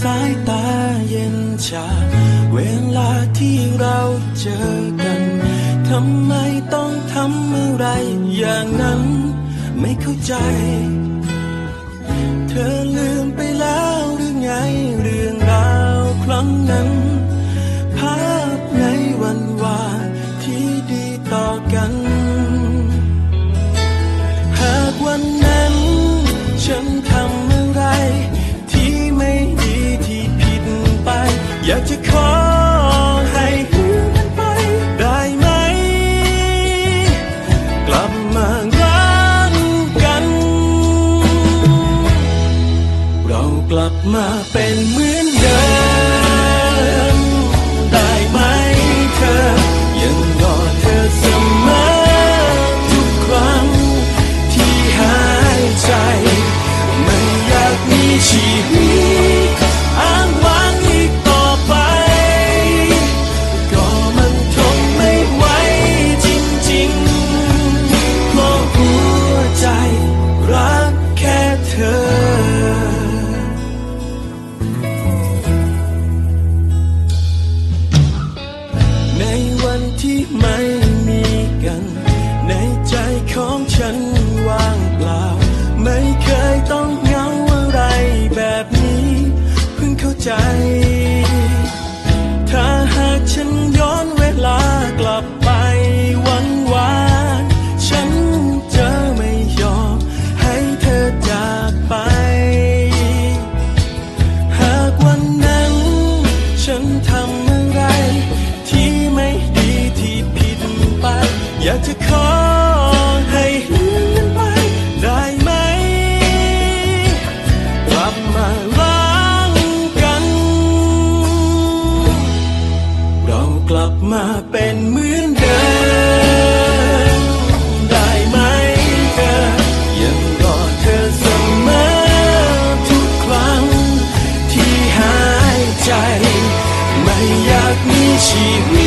สายตาเย็นชา เวลาที่เราเจอกัน ทำไมต้องทำอะไรอย่างนั้น ไม่เข้าใจ เธอลืมไปแล้วหรือไงเรื่องราวครั้งนั้น มารักกัน เรากลับมาเป็นเหมือนเดิม ไม่มีกัน ในใจของฉันว่างเปล่า ไม่เคยต้องเหงาอะไรแบบนี้ เพิ่งเข้าใจ อยากจะขอให้ลืมมันไปได้ไหม กลับมารักกัน เรากลับมาเป็นเหมือนเดิมได้ไหมเธอยังรอเธอเสมอทุกครั้ง ที่หายใจ ไม่อยากมีชีวิต